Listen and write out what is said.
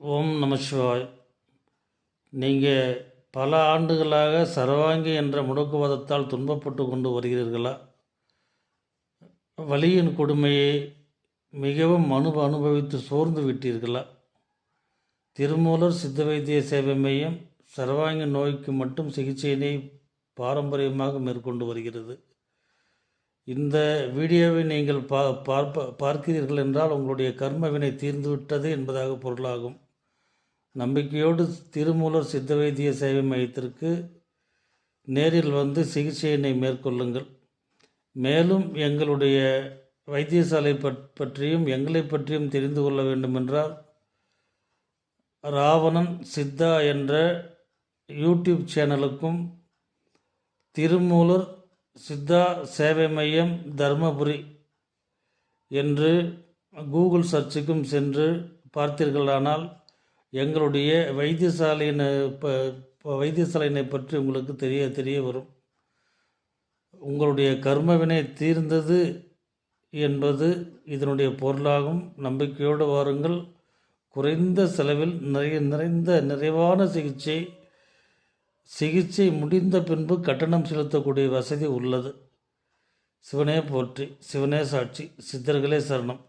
ஓம் நம சிவாய் நீங்கள் பல ஆண்டுகளாக சரவாங்கி என்ற முடக்குவாதத்தால் துன்பப்பட்டு கொண்டு வருகிறீர்களா? வலியின் கொடுமையை மிகவும் அனு அனுபவித்து சோர்ந்து விட்டீர்களா? திருமூலர் சித்த வைத்திய சேவை மையம் சரவாங்கி நோய்க்கு மட்டும் சிகிச்சையினை பாரம்பரியமாக மேற்கொண்டு வருகிறது. இந்த வீடியோவை நீங்கள் பா பார்ப்ப பார்க்கிறீர்கள் என்றால் உங்களுடைய கர்மவினை தீர்ந்துவிட்டது என்பதாக பொருளாகும். நம்பிக்கையோடு திருமூலர் சித்த வைத்திய சேவை மையத்திற்கு நேரில் வந்து சிகிச்சையினை மேற்கொள்ளுங்கள். மேலும் எங்களுடைய வைத்தியசாலை பற்றியும் எங்களை பற்றியும் தெரிந்து கொள்ள வேண்டுமென்றால் ராவணன் சித்தா என்ற யூடியூப் சேனலுக்கும் திருமூலர் சித்தா சேவை மையம் தர்மபுரி என்று கூகுள் சர்ச்சுக்கும் சென்று பார்த்தீர்களானால் எங்களுடைய வைத்தியசாலையினை இப்போ வைத்தியசாலையினை பற்றி உங்களுக்கு தெரிய தெரிய வரும். உங்களுடைய கர்மவினை தீர்ந்தது என்பது இதனுடைய பொருளாகும். நம்பிக்கையோடு வாருங்கள். குறைந்த செலவில் நிறைய நிறைந்த நிறைவான சிகிச்சை சிகிச்சை முடிந்த பின்பு கட்டணம் செலுத்தக்கூடிய வசதி உள்ளது. சிவனே போற்றி சிவனே சாட்சி சித்தர்களே சரணம்.